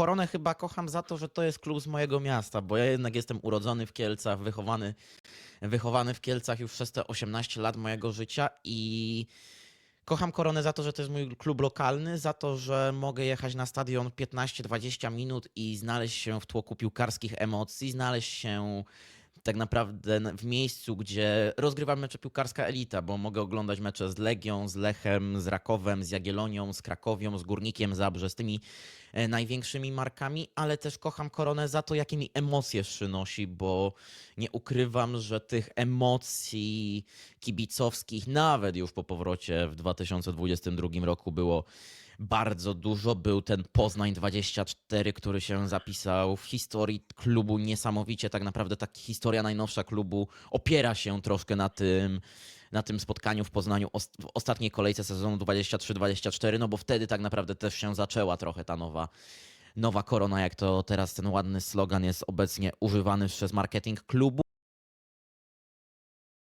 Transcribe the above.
Koronę chyba kocham za to, że to jest klub z mojego miasta, bo ja jednak jestem urodzony w Kielcach, wychowany, wychowany w Kielcach już przez te 18 lat mojego życia i kocham Koronę za to, że to jest mój klub lokalny, za to, że mogę jechać na stadion 15-20 minut i znaleźć się w tłoku piłkarskich emocji, znaleźć się tak naprawdę w miejscu, gdzie rozgrywa mecze piłkarska elita, bo mogę oglądać mecze z Legią, z Lechem, z Rakowem, z Jagiellonią, z Krakowią, z Górnikiem Zabrze, z tymi e, największymi markami, ale też kocham Koronę za to, jakie mi emocje przynosi, bo nie ukrywam, że tych emocji kibicowskich, nawet już po powrocie w 2022 roku było bardzo dużo. Był ten Poznań 24, który się zapisał w historii klubu niesamowicie. Tak naprawdę ta historia najnowsza klubu opiera się troszkę na tym, na tym spotkaniu w Poznaniu w ostatniej kolejce sezonu 23-24, no bo wtedy tak naprawdę też się zaczęła trochę ta nowa nowa korona, jak to teraz ten ładny slogan jest obecnie używany przez marketing klubu.